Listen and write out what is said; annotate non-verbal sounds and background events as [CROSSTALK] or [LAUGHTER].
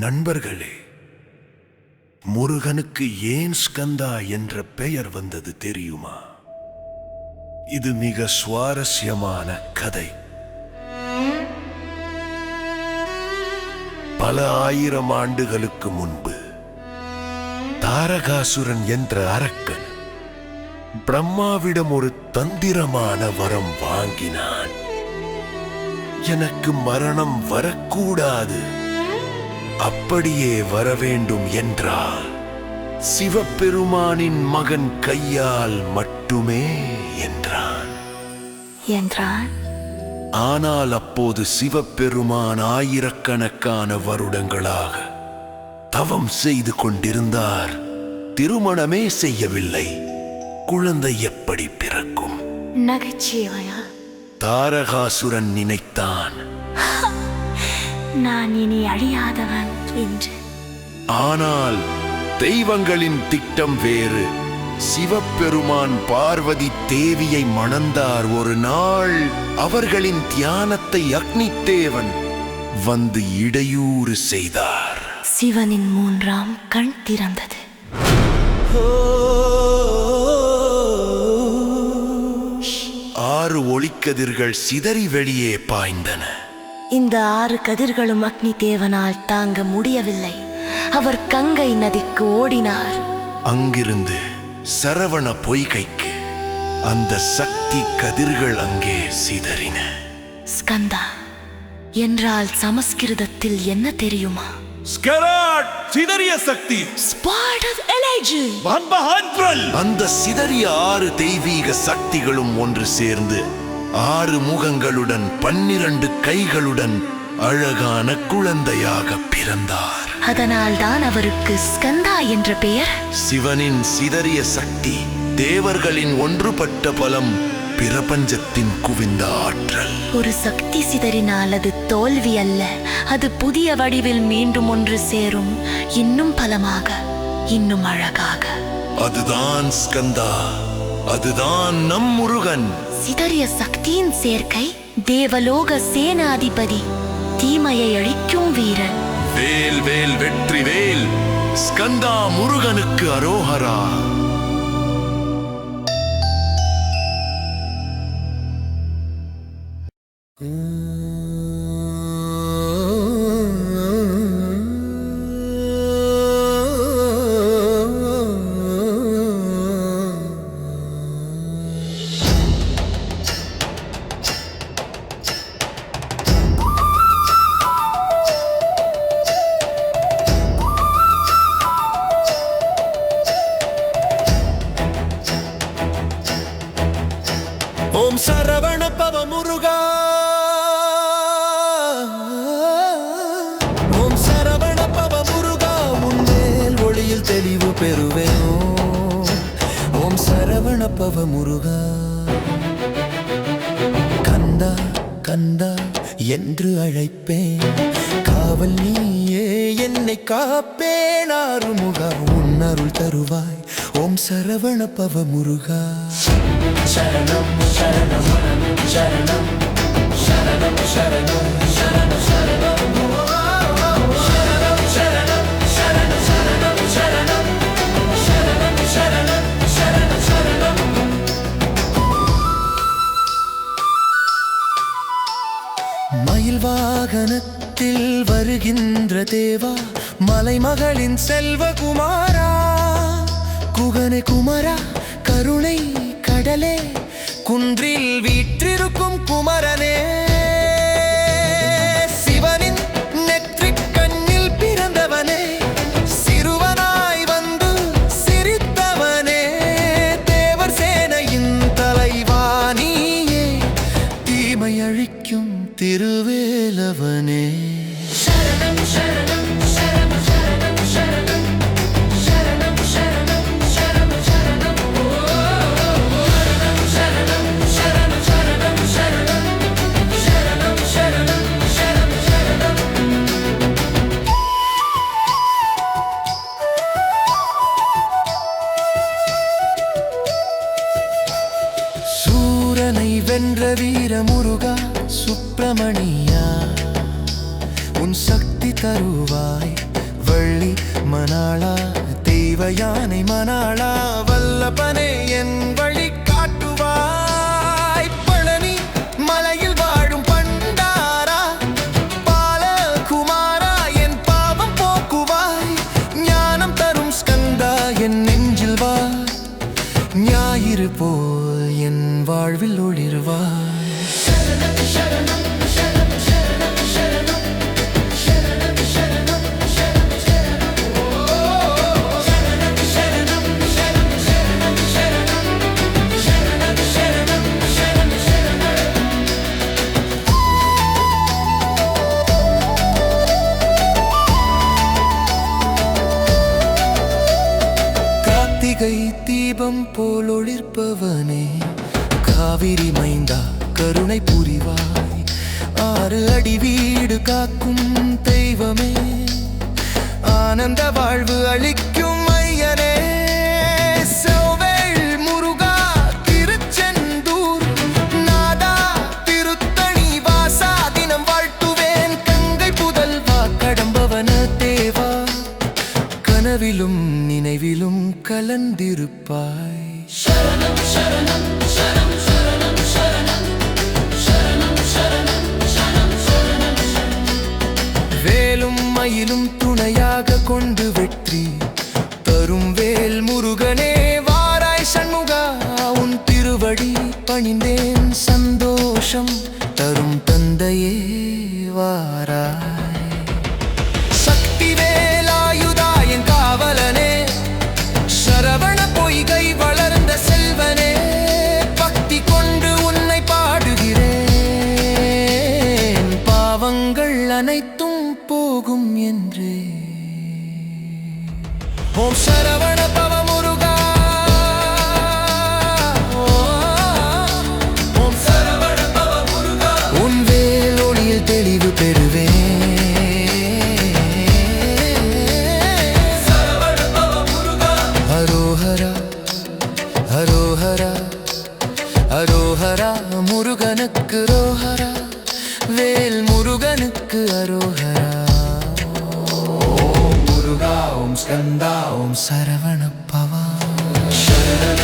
நண்பர்களே முருகனுக்கு ஏன் ஸ்கந்தா என்ற பெயர் வந்தது தெரியுமா? இது மிக சுவாரஸ்யமான கதை. பல ஆயிரம் ஆண்டுகளுக்கு முன்பு தாரகாசுரன் என்ற அரக்கன் பிரம்மாவிடம் ஒரு தந்திரமான வரம் வாங்கினான். எனக்கு மரணம் வரக்கூடாது. அப்படியே வர வேண்டும் என்றால் சிவபெருமானின் மகன் கையால் மட்டுமே என்றான். என்றான். ஆனால் அப்போது சிவபெருமான் ஆயிரக்கணக்கான வருடங்களாக தவம் செய்து கொண்டிருந்தார். திருமணமே செய்யவில்லை. குழந்தை எப்படி பிறக்கும்? நகைச்சுவையா? தாரகாசுரன் நினைத்தான். [LAUGHS] நான் இனி அழியாதவன் என்று. ஆனால் தெய்வங்களின் திட்டம் வேறு. சிவபெருமான் பார்வதி தேவியை மணந்தார் ஒரு நாள். அவர்களின் தியானத்தை அக்னி தேவன் வந்து இடையூறு செய்தார். சிவனின் மூன்றாம் கண் திறந்தது. ஆறு ஒளிக்கதிர்கள் சிதறி வெளியே பாய்ந்தன. இந்த ஆறு கதிர்களும் அக்னி தேவனால் தாங்க முடியவில்லை. அவர் கங்கை நதிக்கு ஓடினார். அங்கிருந்து சரவண பொய்கைக்கு அந்த சக்தி கதிர்கள் அங்கே சிதறின. ஸ்கந்தா என்றால் சமஸ்கிருதத்தில் என்ன தெரியுமா? ஸ்கராட் சிதறிய சக்தி. Spotted Elijah. வன்பஹான்பிரல் அந்த சிதறிய ஆறு தெய்வீக சக்திகளும் ஒன்று சேர்ந்து ஆறு முகங்களுடன் பன்னிரண்டு கைகளுடன் அழகான குழந்தையாக பிறந்தார். அதனால் தான் அவருக்கு ஸ்கந்தா என்ற பெயர். சிவனின் சிதறிய சக்தி தேவர்களின் ஒன்றுபட்ட பலம் பிரபஞ்சத்தின் குவிந்த ஆற்றல். ஒரு சக்தி சிதறினால் அது தோல்வி அல்ல அது புதிய வடிவில் மீண்டும் ஒன்று சேரும் இன்னும் பலமாக இன்னும் அழகாக. அதுதான் ஸ்கந்தா. அதுதான் நம் முருகன். சிதறிய சக்தியின் சேர்க்கை தேவலோக சேனாதிபதி தீமையை அழிக்கும் வீரன். வேல் வேல் வெற்றி வேல் ஸ்கந்தா முருகனுக்கு அரோஹரா ஓம் சரவண முருகா கந்தா கந்தா என்று அழைப்பேன். காவல் நீயே என்னை காப்பேன் ஆறுமுகா. உன் அருள் தருவாய். ஓம் சரவண பவ முருகா சரணம் சரணம் சரணம். சரணம் சரணம். வாகனத்தில் வருகின்ற தேவா மலைமகளின் செல்வகுமாரா குகனை குமரா கருணை கடலே குன்றில் வீற்றிருக்கும் குமரனே. முருகனை வென்ற வீர முருகா சுப்பிரமணியா உன் சக்தி தருவாய் வள்ளி மணாளா தெய்வ யானை மணாளா வல்லபன. ஞாயிறு போல் என் வாழ்வில் ஒளிர்வாய். கார்த்திகை தீபம் போல் ஒளிர்ப்பவனே காவிரி மைந்தா கருணை புரிவாய். ஆறு அடி வீடு காக்கும் தெய்வமே ஆனந்த வாழ்வு அளிக்கும் நினைவிலும் கலந்திருப்பாய். வேலும் மயிலும் துணையாக கொண்டு வெற்றி தரும் வேல் முருகனே வாராய் சண்முகா உன் திருவடி பணிந்தேன் சன் ஓம் சரவண பவ ஸ்கந்தா ஓம் சரவண பவா சரண